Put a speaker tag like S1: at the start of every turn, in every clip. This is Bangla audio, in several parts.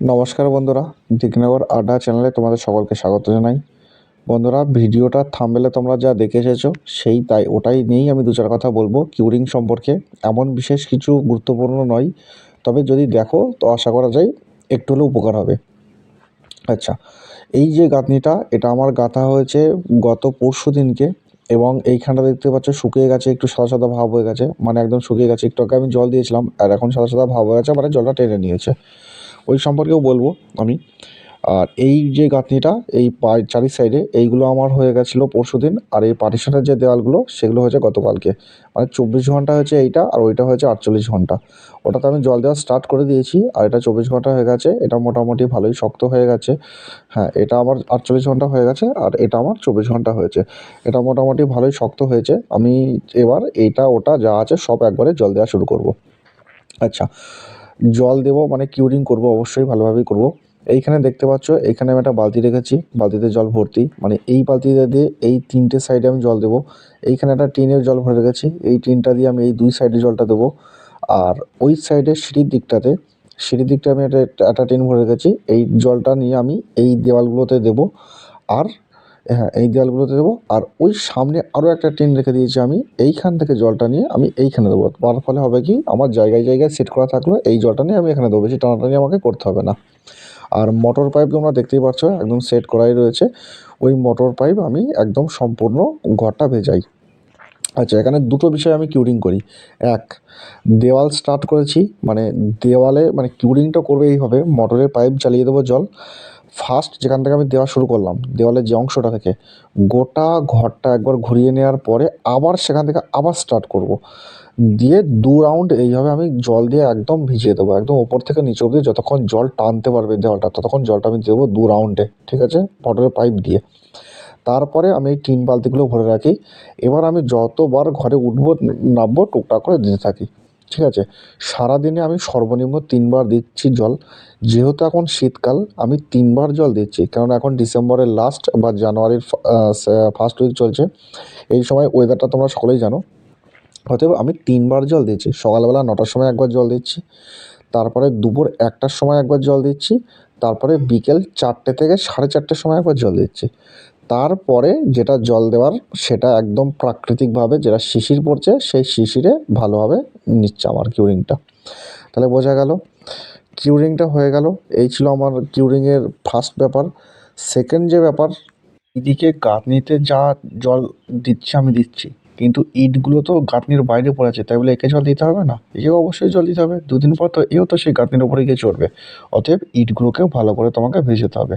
S1: নমস্কার বন্ধুরা দিগনগর আড্ডা চ্যানেলে তোমাদের সকলকে স্বাগত জানাই। বন্ধুরা, ভিডিওটা থামবেলে তোমরা যা দেখে এসেছ, সেই তাই ওটাই নিয়েই আমি দু চার কথা বলব কিউরিং সম্পর্কে। এমন বিশেষ কিছু গুরুত্বপূর্ণ নয়, তবে যদি দেখো, তো আশা করা যায় একটু হলেও উপকার হবে। আচ্ছা এই যে গাঁথনিটা, এটা আমার গাঁথা হয়েছে গত পরশু দিনকে এবং এইখানটা দেখতে পাচ্ছ শুকিয়ে গেছে, একটু সাদা সাদা ভাব হয়ে গেছে মানে একদম শুকিয়ে গেছে। একটু আগে আমি জল দিয়েছিলাম, আর এখন সাদা সাদা ভাব হয়ে গেছে মানে জলটা টেনে নিয়েছে। ওই সম্পর্কেও বলব আমি। আর এই যে গাঁথনিটা, এই পায়ের চারি সাইডে এইগুলো আমার হয়ে গেছিল পরশু দিন আর এই পার্টিশনের যে দেওয়ালগুলো সেগুলো হয়েছে গতকালকে। মানে চব্বিশ ঘণ্টা হয়েছে এইটা, আর ওইটা হয়েছে আটচল্লিশ ঘণ্টা। ওটাতে আমি জল দেওয়া স্টার্ট করে দিয়েছি, আর এটা চব্বিশ ঘণ্টা হয়ে গেছে, এটা মোটামুটি ভালোই শক্ত হয়ে গেছে। হ্যাঁ এটা আমার আটচল্লিশ ঘণ্টা হয়ে গেছে, আর এটা আমার চব্বিশ ঘণ্টা হয়েছে। এটা মোটামুটি ভালোই শক্ত হয়েছে। আমি এবার এটা ওটা যা আছে সব একবারে জল দেওয়া শুরু করব। আচ্ছা জল দেবো মানে কিউরিং করব, অবশ্যই ভালোভাবেই করব। এইখানে দেখতে পাচ্ছ, এইখানে আমি একটা বালতি রেখেছি, বালতিতে জল ভর্তি। মানে এই বালতিটা দিয়ে এই তিনটে সাইডে আমি জল দেবো। এইখানে একটা টিনের জল ভরে রেখেছি, এই টিনটা দিয়ে আমি এই দুই সাইডে জলটা দেবো। আর ওই সাইডে সিঁড়ির দিকটাতে, সিঁড়ির দিকটা আমি একটা একটা টিন ভরে রেখেছি। এই জলটা নিয়ে আমি এই দেওয়ালগুলোতে দেবো। আর হ্যাঁ এই দেওয়ালগুলোতে দেবো। আর ওই সামনে আরও একটা টিন রেখে দিয়েছি আমি। এইখান থেকে জলটা নিয়ে আমি এইখানে দেবো। তার ফলে হবে কি, আমার জায়গায় জায়গায় সেট করা থাকল, এই জলটা নিয়ে আমি এখানে দেবো। বেশি টানাটানি আমাকে করতে হবে না। আর মোটর পাইপ তোমরা দেখতেই পাচ্ছ, একদম সেট করাই রয়েছে। ওই মোটর পাইপ আমি একদম সম্পূর্ণ ঘরটা ভেজাই। আচ্ছা এখানে দুটো বিষয় আমি কিউরিং করি। এক, দেওয়াল স্টার্ট করেছি। মানে দেওয়ালে মানে কিউরিংটা করবে এইভাবে। মোটরের পাইপ চালিয়ে দেবো জল। ফার্স্ট যেখান থেকে আমি দেওয়া শুরু করলাম, দেওয়ালের যে অংশটা থেকে, গোটা ঘরটা একবার ঘুরিয়ে নেওয়ার পরে আবার সেখান থেকে আবার স্টার্ট করব। দিয়ে দু রাউন্ড এইভাবে আমি জল দিয়ে একদম ভিজিয়ে দেবো, একদম ওপর থেকে নিচে অবধি যতক্ষণ জল টানতে পারবে দেওয়ালটা, ততক্ষণ জলটা আমি দেবো দু রাউন্ডে ঠিক আছে? মোটরের পাইপ দিয়ে। তারপরে আমি এই টিন বালতিগুলো ভরে রাখি। এবার আমি যতবার ঘরে উঠবো, নামবো, টুকটাক করে দিতে থাকি। ঠিক আছে? সারাদিনে আমি সর্বনিম্ন তিনবার দিচ্ছি জল। যেহেতু এখন শীতকাল, আমি তিনবার জল দিচ্ছি। কারণ এখন ডিসেম্বরের লাস্ট বা জানুয়ারির ফার্স্ট উইক চলছে। এই সময় ওয়েদারটা তোমরা সকলেই জানো। অতএব আমি তিনবার জল দিচ্ছি। সকালবেলা নটার সময় একবার জল দিচ্ছি। তারপরে দুপুর একটার সময় একবার জল দিচ্ছি। তারপরে বিকেল চারটে থেকে সাড়ে চারটের সময় একবার জল দিচ্ছি। তারপরে যেটা জল দেওয়ার, সেটা একদম প্রাকৃতিকভাবে যেটা শিশির পড়ছে, সেই শিশিরে ভালোভাবে নিচ্ছে আমার কিউরিংটা তাহলে বোঝা গেল কিউরিংটা হয়ে গেল। এই ছিল আমার কিউরিংয়ের ফার্স্ট ব্যাপার। সেকেন্ড যে ব্যাপার, এদিকে গাঁথনিতে যা জল দিচ্ছে আমি দিচ্ছি। কিন্তু ইটগুলো তো গাঁথনির বাইরে পড়ে আছে, তাই বলে একে জল দিতে হবে না? একেও অবশ্যই জল দিতে হবে। দুদিন পর তো এও তো সেই গাঁথনির ওপরে গিয়ে চড়বে। অতএব ইটগুলোকেও ভালো করে তোমাকে ভেজাতে হবে।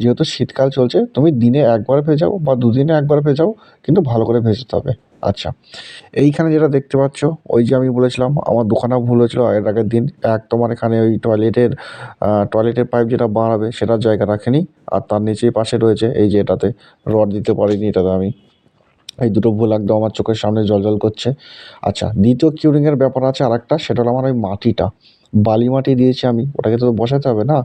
S1: যেহেতু শীতকাল চলছে, তুমি দিনে একবার ভেজাও বা দুদিনে একবার ভেজাও, কিন্তু ভালো করে ভেজাতে হবে। আচ্ছা এইখানে যেটা দেখতে পাচ্ছ, ওই যে আমি বলেছিলাম, আমার দুখানা ভুল হয়েছিল এর আগের দিন। এক তোমার এখানে ওই টয়লেটের টয়লেটের পাইপ যেটা বাড়াবে সেটার জায়গা রাখেনি। আর তার নিচেই পাশে রয়েছে, এই যে এটাতে রড দিতে পারিনি এটাতে আমি। এই দুটো ভুল একদম আমার চোখের সামনে জল করছে। আচ্ছা দ্বিতীয় কিউরিংয়ের ব্যাপার আছে আর একটা সেটা হলো আমার ওই মাটিটা। বালি মাটি দিয়েছি আমি, ওটাকে তো বসাতে হবে না?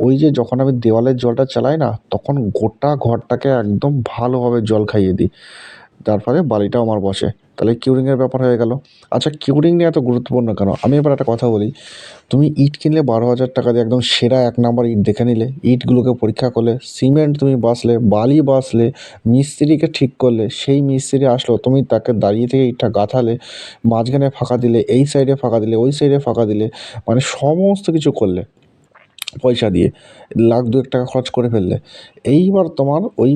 S1: ওই যে যখন আমি দেওয়ালের জলটা চালাই না, তখন গোটা ঘরটাকে একদম ভালোভাবে জল খাইয়ে দিই। তার ফলে বালিটাও আমার বসে। তাহলে কিউরিংয়ের ব্যাপার হয়ে গেল। আচ্ছা কিউরিং নিয়ে এত গুরুত্বপূর্ণ কেন? আমি এবার একটা কথা বলি। তুমি ইট কিনলে বারো হাজার টাকা দিয়ে একদম সেরা এক নাম্বার ইট দেখে নিলে। ইটগুলোকে পরীক্ষা করলে, সিমেন্ট তুমি বাসলে বালি বাসলে মিস্ত্রিকে ঠিক করলে, সেই মিস্ত্রি আসলো, তুমি তাকে দাঁড়িয়ে থেকে ইটটা গাঁথালে, মাঝখানে ফাঁকা দিলে, এই সাইডে ফাঁকা দিলে, ওই সাইডে ফাঁকা দিলে মানে সমস্ত কিছু করলে। পয়সা দিয়ে, লাখ দুয়েক টাকা খরচ করে ফেললে। এইবার তোমার ওই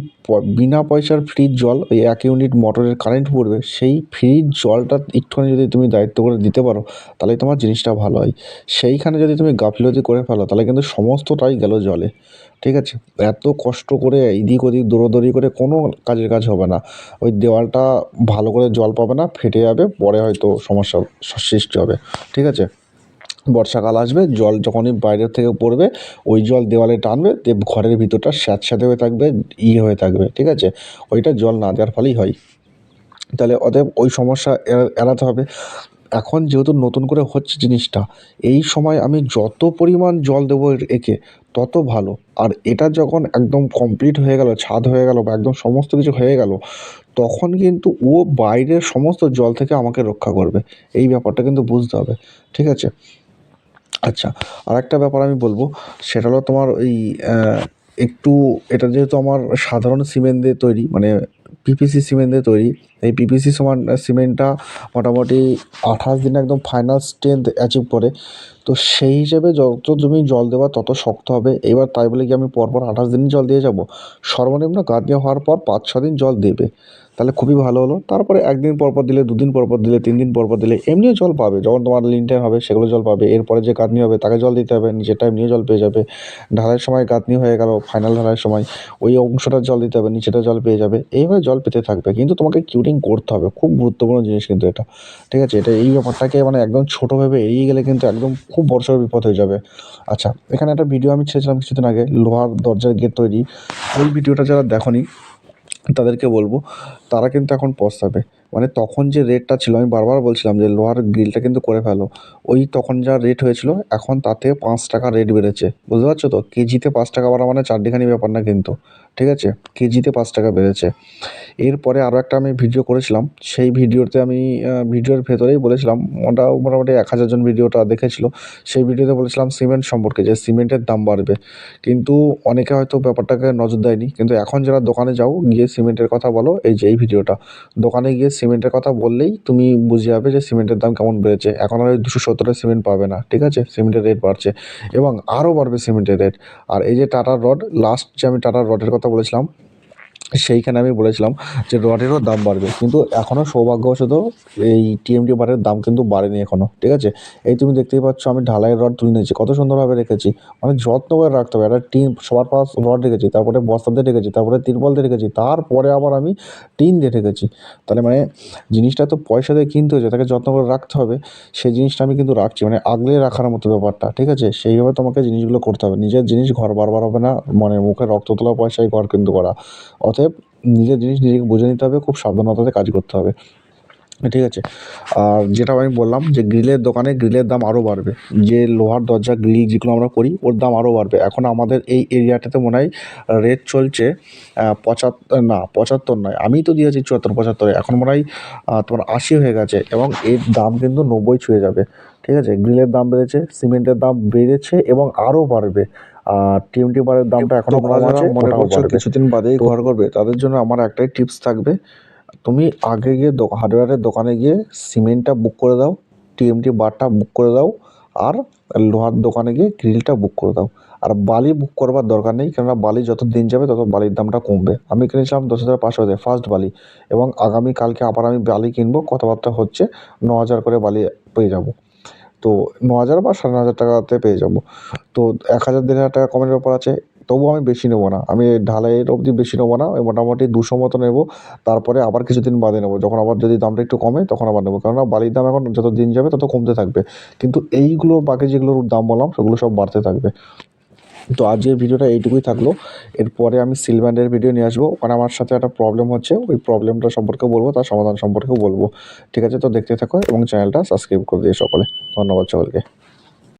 S1: বিনা পয়সার ফ্রির জল, ওই এক ইউনিট মোটরের কারেন্ট পড়বে, সেই ফ্রির জলটা একটুখানি যদি তুমি দায়িত্ব করে দিতে পারো, তাহলে তোমার জিনিসটা ভালো হয়। সেইখানে যদি তুমি গাফিলতি করে ফেলো, তাহলে কিন্তু সমস্তটাই গেল জলে। ঠিক আছে? এত কষ্ট করে এদিক ওদিক দৌড়োদৌড়ি করে কোনো কাজের কাজ হবে না। ওই দেওয়ালটা ভালো করে জল পাবে না, ফেটে যাবে, পরে হয়তো সমস্যা সৃষ্টি হবে। ঠিক আছে? বর্ষাকাল আসবে, জল যখনই বাইরের থেকে পড়বে, ওই জল দেওয়ালে টানবে, দিয়ে ঘরের ভিতরটা স্যাঁতস্যাঁতে হয়ে থাকবে ইয়ে হয়ে থাকবে, ঠিক আছে? ওইটা জল না দেওয়ার ফলেই হয়। তাহলে অতএব ওই সমস্যা এড়াতে হবে। এখন যেহেতু নতুন করে হচ্ছে জিনিসটা, এই সময় আমি যত পরিমাণ জল দেবো একে, তত ভালো। আর এটা যখন একদম কমপ্লিট হয়ে গেল, ছাদ হয়ে গেল বা একদম সমস্ত কিছু হয়ে গেল, তখন কিন্তু ও বাইরের সমস্ত জল থেকে আমাকে রক্ষা করবে। এই ব্যাপারটা কিন্তু বুঝতে হবে, ঠিক আছে? আচ্ছা আর একটা ব্যাপার আমি বলব, সেটা হলো তোমার ওই একটু, এটা যেহেতু আমার সাধারণ সিমেন্ট দিয়ে তৈরি মানে পিপিসি সিমেন্ট দিয়ে তৈরি এই পিপিসি সমান সিমেন্টটা মোটামুটি আঠাশ দিনে একদম ফাইনাল স্ট্রেংথ অ্যাচিভ করে। তো সেই হিসেবে যত তুমি জল দেওয়া তত শক্ত হবে। এবার তাই বলে কি আমি পরপর আঠাশ দিন জল দিয়ে যাব? সর্বনিম্ন গাঁথনি হওয়ার পর পাঁচ, ছ দিন জল দেবে। তাহলে খুবই ভালো হলো। তারপরে একদিন পর পর দিলে, দুদিন পর পর দিলে, তিন দিন পর পর দিলে এমনিও জল পাবে। যখন তোমার লিনটেন হবে সেগুলো জল পাবে। এরপরে যে গাঁথনি হবে তাকে জল দিতে হবে। নিচেরটা এমনিও জল পেয়ে যাবে। ঢালাইয়ের সময় গাঁথনি হয়ে গেল ফাইনাল ঢালাইয়ের সময়। ওই অংশটা জল দিতে হবে, নিচেটা জল পেয়ে যাবে। এইভাবে জল পেতে থাকবে। কিন্তু তোমাকে কিউরিং করতে হবে। খুব গুরুত্বপূর্ণ জিনিস কিন্তু এটা। ঠিক আছে? এটা এই ব্যাপারটাকে মানে একদম ছোটো ভেবে এড়িয়ে গেলে কিন্তু একদম খুব বড়সড় বিপদ হয়ে যাবে। আচ্ছা এখানে একটা ভিডিও আমি ছেড়েছিলাম কিছুদিন আগে, লোহার দরজার গেট তৈরি। ওই ভিডিওটা যারা দেখনি, তাদেরকে বলব, তারা কিন্তু এখন পস্তাবে। মানে তখন যে রেটটা ছিল, আমি বারবার বলছিলাম যে লোহার গ্রিলটা কিন্তু করে ফেলো। ওই তখন যা রেট হয়েছিল, এখন তাতে পাঁচ টাকা রেট বেড়েছে। বুঝতে পারছ তো? কেজিতে পাঁচ টাকা বাড়া মানে চারটিখানি ব্যাপার না কিন্তু। ঠিক আছে? কেজিতে পাঁচ টাকা বেড়েছে। এরপরে আরও একটা আমি ভিডিও করেছিলাম। সেই ভিডিওতে আমি ভিডিওর ভেতরেই বলেছিলাম, ওটা মোটামুটি এক হাজার জন ভিডিওটা দেখেছিল। সেই ভিডিওতে বলেছিলাম সিমেন্ট সম্পর্কে যে সিমেন্টের দাম বাড়বে। কিন্তু অনেকে হয়তো ব্যাপারটাকে নজর দেয়নি। কিন্তু এখন যারা দোকানে যাও, গিয়ে সিমেন্টের কথা বলো, এই যে এই ভিডিওটা দোকানে গিয়ে সিমেন্টের কথা বললেই তুমি বুঝে যাবে যে সিমেন্টের দাম কেমন বেড়েছে। এখন আর ওই দুশো সত্তরের সিমেন্ট পাবে না, ঠিক আছে? সিমেন্টের রেট বাড়ছে এবং আরও বাড়বে সিমেন্টের রেট আর এই যে টাটার রড লাস্ট যে আমি টাটার রডের কথা বলেছিলাম। সেইখানে আমি বলেছিলাম যে রডেরও দাম বাড়বে। কিন্তু এখনও সৌভাগ্যবশত এই টিএমটি বারের দাম কিন্তু বাড়েনি এখনও ঠিক আছে? এই তুমি দেখতেই পাচ্ছ আমি ঢালাইয়ের রড তুলে নিয়েছি। কত সুন্দরভাবে রেখেছি। মানে যত্ন করে রাখতে হবে। একটা টিন, সবার পাশ রড রেখেছি, তারপরে বস্তা দিয়ে রেখেছি, তারপরে তিরপল দিয়ে রেখেছি, তারপরে আবার আমি টিন দিয়ে রেখেছি। তাহলে মানে জিনিসটা তো পয়সা দিয়ে কিনতে হয়েছে, তাকে যত্ন করে রাখতে হবে। সেই জিনিসটা আমি কিন্তু রাখছি। মানে আগলে রাখার মতো ব্যাপারটা, ঠিক আছে? সেইভাবে তোমাকে জিনিসগুলো করতে হবে। নিজের জিনিস ঘর বারবার হবে না। মানে মুখে রক্ত তোলা পয়সায় ঘর কিন্তু করা। অতএব নিজের জিনিস নিজেকে বুঝে নিতে হবে, খুব সাবধানতাতে কাজ করতে হবে। ঠিক আছে? আর যেটা আমি বললাম যে গ্রিলের দোকানে গ্রিলের দাম আরও বাড়বে। যে লোহার দরজা গ্রিল যেগুলো আমরা করি, ওর দাম আরও বাড়বে। এখন আমাদের এই এরিয়াটাতে মনে হয় রেট চলছে পঁচাত্তর না, পঁচাত্তর নয়। আমি তো দিয়েছি চুয়াত্তর, পঁচাত্তরে। এখন মনে হয় তোমার আশি হয়ে গেছে এবং এর দাম কিন্তু নব্বই ছুঁয়ে যাবে। ঠিক আছে? গ্রিলের দাম বেড়েছে, সিমেন্টের দাম বেড়েছে এবং আরও বাড়বে। আর টিএমটি বারের দামটা এখনও কম আছে মনে করছ কিছুদিন বাদেই ঘর করবে তাদের জন্য আমার একটাই টিপস থাকবে তুমি আগে গিয়ে হার্ডওয়্যারের দোকানে গিয়ে সিমেন্টটা বুক করে দাও টিএমটি বারটা বুক করে দাও আর লোহার দোকানে গিয়ে গ্রিলটা বুক করে দাও। আর বালি বুক করবার দরকার নেই কেননা বালি যত দিন যাবে তত বালির দামটা কমবে। আমি কিনেছিলাম দশ হাজার পাঁচশো দিয়ে ফার্স্ট বালি এবং আগামী কালকে আবার আমি বালি কিনবো কথাবার্তা হচ্ছে ন হাজার করে বালি পেয়ে যাব। তো ন হাজার বা সাড়ে ন হাজার টাকাতে পেয়ে যাব। তো এক হাজার, দেড় হাজার টাকা কমের ব্যাপার আছে, তবুও আমি বেশি নেব না। আমি ঢালাইয়ের অবধি বেশি নেব না মোটামুটি দুশো মতো নেব। তারপরে আবার কিছুদিন বাদে নেব। যখন আবার যদি দামটা একটু কমে, তখন আবার নেব। কেননা বালির দাম এখন যত দিন যাবে, তত কমতে থাকবে। কিন্তু এইগুলোর বাকি যেগুলোর দাম বললাম, সেগুলো সব বাড়তে থাকবে। তো আজকের ভিডিওটা এইটুকুই থাকল। এরপরে আমি সিলব্যান্ডের ভিডিও নিয়ে আসব। ওখানে আমার সাথে একটা প্রবলেম হচ্ছে। ওই প্রবলেমটা সম্পর্কে বলব, তার সমাধান সম্পর্কেও বলব। ঠিক আছে, তো দেখতে থাকো এবং চ্যানেলটা সাবস্ক্রাইব করে দিয়ে সকলে। ধন্যবাদ সকলকে।